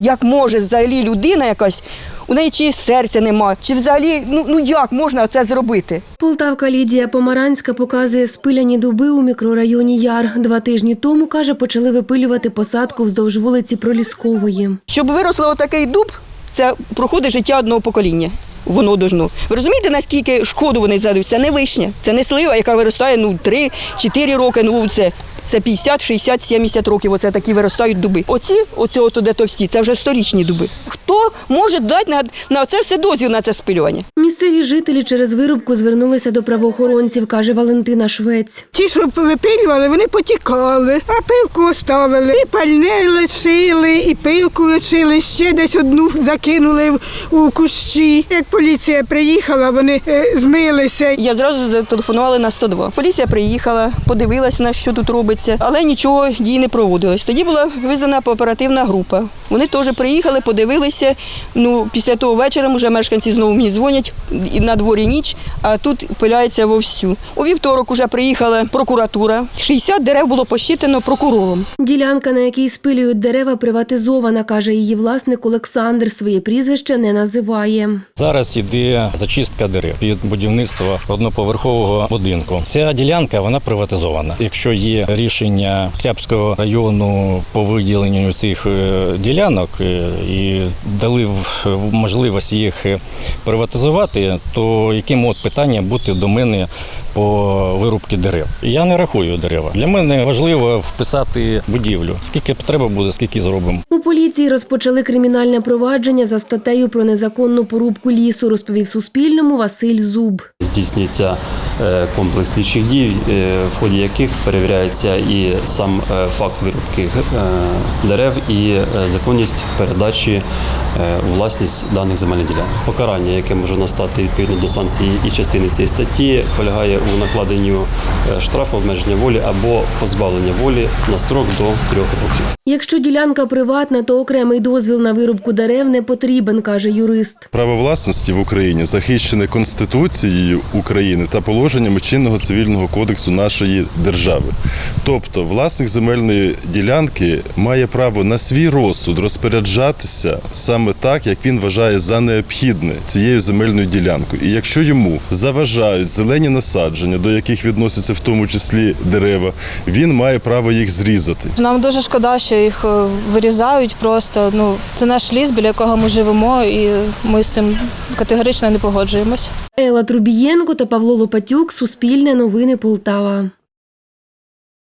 Як може взагалі людина якась, у неї чи серця нема, чи взагалі, ну, ну як можна це зробити? Полтавка Лідія Помаранська показує спиляні дуби у мікрорайоні Яр. Два тижні тому, каже, почали випилювати посадку вздовж вулиці Проліскової. Щоб виросло отакий дуб, це проходить життя одного покоління. Воно должно. Ви розумієте, наскільки шкоду вони задають? Це не вишня, це не слива, яка виростає ну 3-4 роки. Ну це, це 50, 60, 70 років. Оце такі виростають дуби. Оці, оці от де товсті, це вже сторічні дуби. Хто може дати на, на це все дозвіл на це спилювання? Місцеві жителі через вирубку звернулися до правоохоронців, каже Валентина Швець. Ті, що випилювали, вони потікали, а пилку оставили. І пальне лишили, і пилку лишили, ще десь одну закинули у кущі. Як поліція приїхала, вони е, змилися. Я зразу зателефонувала на 102. Поліція приїхала, подивилась на що тут робиться, але нічого дій не проводилось. Тоді була визвана оперативна група. Вони теж приїхали, подивилися. Ну, після того вечора вже мешканці знову мені дзвонять на дворі ніч, а тут пиляється вовсю. У вівторок вже приїхала прокуратура. 60 дерев було посчитано прокурором. Ділянка, на якій спилюють дерева, приватизована, каже її власник Олександр. Своє прізвище не називає. Зараз іде зачистка дерев під будівництво одноповерхового будинку. Ця ділянка вона приватизована. Якщо є рішення Октябрського району по виділенню цих е, ділянок е, і дали в можливість їх е, приватизувати, то яким от питання бути до мене по вирубці дерев? Я не рахую дерева. Для мене важливо вписати будівлю. Скільки треба буде, скільки зробимо. У поліції розпочали кримінальне провадження за статтею про незаконну порубку лісу, розповів Суспільному Василь Зуб. Здійснюється е, комплекс слідчих дій, е, в ході яких перевіряється і сам е, факт вирубки дерев, і законність передачі у власність даних земельних ділянок. Покарання, яке може настати відповідно до санкції і частини цієї статті, полягає у накладенню е, штрафу, обмеження волі або позбавлення волі на строк до трьох років. Якщо ділянка приватна, то окремий дозвіл на вирубку дерев не потрібен, каже юрист. Право власності в Україні захищене Конституцією України та положеннями чинного цивільного кодексу нашої держави. Тобто, власник земельної ділянки має право на свій розсуд розпоряджатися саме так, як він вважає за необхідне цією земельною ділянкою. І якщо йому заважають зелені насадження, до яких відносяться в тому числі дерева, він має право їх зрізати. Нам дуже шкода, що їх е, вирізають просто. Ну, це наш ліс, біля якого ми живемо, і ми з цим категорично не погоджуємось. Ела Трубієнко та Павло Лопатюк, Суспільне новини Полтава.